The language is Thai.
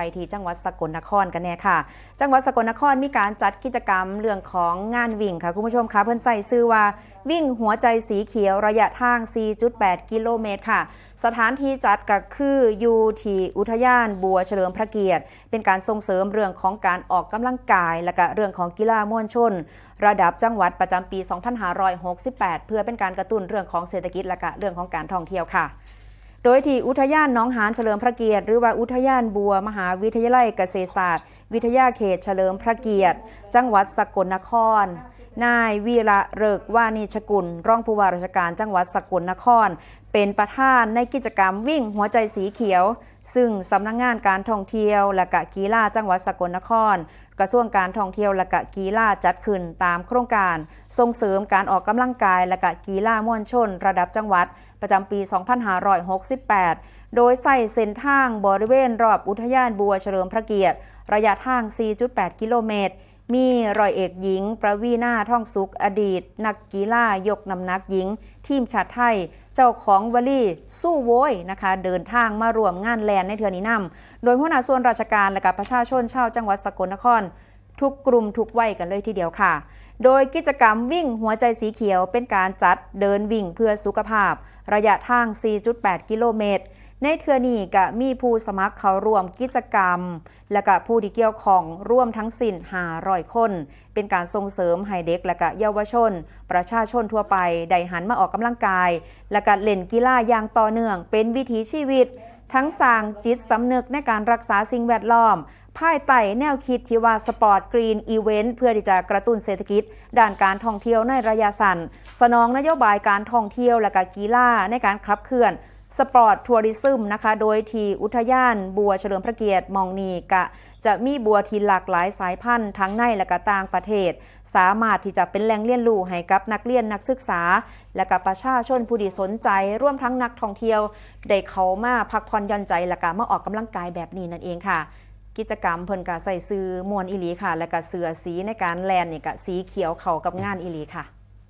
ไปที่จังหวัดสกลนครกันแน่ค่ะ จังหวัดสกลนครมีการจัดกิจกรรมเรื่องของงานวิ่งค่ะคุณผู้ชมคะเพิ่อนใส่ซื้อว่าวิ่งหัวใจสีเขียวระยะทาง 4.8 กิโลเมตรค่ะ สถานที่จัดก็คืออยู่ที่อุทยานบัวเฉลิมพระเกียรติ เป็นการส่งเสริมเรื่องของการออกกำลังกาย และก็เรื่องของกีฬามวลชน ระดับจังหวัดประจำปี 2568 เพื่อเป็นการกระตุ้นเรื่องของเศรษฐกิจและก็เรื่องของการท่องเที่ยวค่ะ โดยที่อุทยานน้องหานเฉลิมพระเกียรติ หรือว่าอุทยานบัว มหาวิทยาลัยเกษตรศาสตร์ วิทยาเขตเฉลิมพระเกียรติ จังหวัดสกลนคร นายวีระเริกวานิชกุล รองผู้ว่าราชการจังหวัดสกลนคร เป็นประธานในกิจกรรมวิ่งหัวใจสีเขียว ซึ่งสำนักงงานการท่องเที่ยวและกะกีฬาจังหวัดสกลนคร กระทรวงการท่องเที่ยวและกะกีฬาจัดขึ้นตามโครงการส่งเสริมการออกกำลังกายและกะกีฬามวลชน ระดับจังหวัด ประจำปี 2568 โดยใส่เส้นทางบริเวณรอบอุทยานบัวเฉลิมพระเกียรติ ระยะทาง 4.8 กิโลเมตร มีรอยเอกหญิง ประวีนาท่องสุขอดีต นักกีฬายกน้ำหนักหญิง ทีมชาติไทย เจ้าของวลีสู้โว้ยนะคะ เดินทางมารวมงานแลนในเทือนี้นำโดยหัวหน้าส่วนราชการและกับประชาชนชาวจังหวัดสกลนคร ทุกกลุ่มทุกวัยกันเลยทีเดียวค่ะ โดยกิจกรรมวิ่งหัวใจสีเขียวเป็นการจัดเดินวิ่งเพื่อสุขภาพ ระยะทาง 4.8 กิโลเมตร ในเทือนี้ก็มีผู้สมัครเข้าร่วมกิจกรรม และก็ผู้ที่เกี่ยวข้องร่วมทั้งสิ้น500คน เป็นการส่งเสริมให้เด็กและก็เยาวชน ประชาชนทั่วไปได้หันมาออกกำลังกาย และก็เล่นกีฬาอย่างต่อเนื่องเป็นวิถีชีวิต ทั้งสร้างจิตสำนึกในการรักษาสิ่งแวดล้อมภายใต้แนวคิดที่ว่าสปอร์ตกรีนอีเวนต์เพื่อที่จะกระตุ้นเศรษฐกิจ ด้านการท่องเที่ยวในระยะสั้นสนองนโยบายการท่องเที่ยวและการกีฬาในการขับเคลื่อน สปอร์ตทัวริซึมนะคะ โดยทีอุทยานบัวเฉลิมพระเกียรติมองนีกะ จะมีบัวที่หลากหลายสายพันธุ์ทั้งในและก็ต่างประเทศ สามารถที่จะเป็นแหล่งเรียนรู้ให้กับนักเรียนนักศึกษา และกับประชาชนผู้ที่สนใจ ร่วมทั้งนักท่องเที่ยว ได้เขามาพักผ่อนย่อนใจและก็มาออกกำลังกายแบบนี้นั่นเองค่ะ กิจกรรมเพิ่นก็ใส่ซื้อมวนอิลีค่ะ และก็เสือสีในการแลนนี่ก็สีเขียวเข้ากับงานอิลีค่ะ